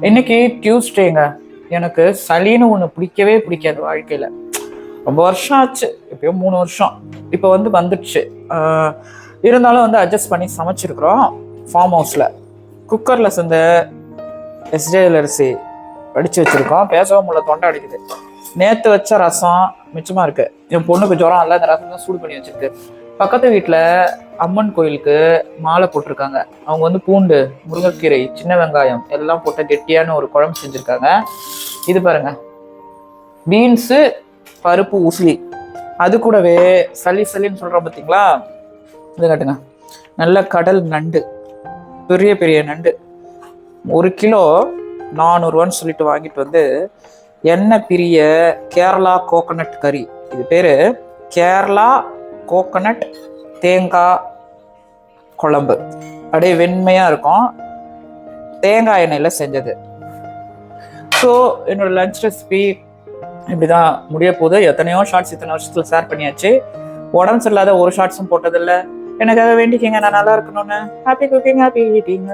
இன்னைக்கு டியூஸ்டேங்க எனக்கு சளின்னு ஒன்று பிடிக்கவே பிடிக்காது வாழ்க்கையில். ரொம்ப வருஷம் ஆச்சு. எப்பயோ மூணு வருஷம். இப்போ வந்து வந்துடுச்சு. இருந்தாலும் வந்து அட்ஜஸ்ட் பண்ணி சமைச்சிருக்கிறோம். ஃபார்ம் ஹவுஸில் குக்கரில் செஞ்ச எஸ்டேல் அரிசி வடித்து வச்சுருக்கோம். பேசவும் முடியல தொண்டை அடிக்குது. நேற்று வச்ச ரசம் மிச்சமாக இருக்குது என் பொண்ணுக்கு ஜுரம் இல்லை. அந்த ரசம் தான் சூடு பண்ணி வச்சிருக்கு. பக்கத்து வீட்டில் அம்மன் கோயிலுக்கு மாலை போட்டிருக்காங்க. அவங்க வந்து பூண்டு முருங்கைக்கீரை சின்ன வெங்காயம் எல்லாம் போட்ட கெட்டியான ஒரு குழம்பு செஞ்சுருக்காங்க. இது பாருங்க. பீன்ஸு பருப்பு உசிலி அது கூடவே சளி சளின்னு சொல்கிறோம் பார்த்தீங்களா இது காட்டுங்க. நல்ல கடல் நண்டு. பெரிய பெரிய நண்டு. ஒரு கிலோ நானூறுவான்னு சொல்லிட்டு வாங்கிட்டு வந்து எண்ணெய் பிரிய கேரளா கோகனட் கறி இது பேர் கேரளா கோகனட் தேங்காய் குழம்பு. அப்படியே வெண்மையாக இருக்கும். தேங்காய் எண்ணெயில் செஞ்சது. ஸோ என்னோடய லன்ச் ரெசிபி இப்படிதான் முடிய போகுது. எத்தனையோ ஷார்ட்ஸ் இத்தனை வருஷத்தில் ஷேர் பண்ணியாச்சு. உடம்பு சரியில்லாத ஒரு ஷார்ட்ஸும் போட்டதில்ல. எனக்காக வேண்டிக்கிங்க நான் நல்லா இருக்கணும்னு. Happy cooking happy eating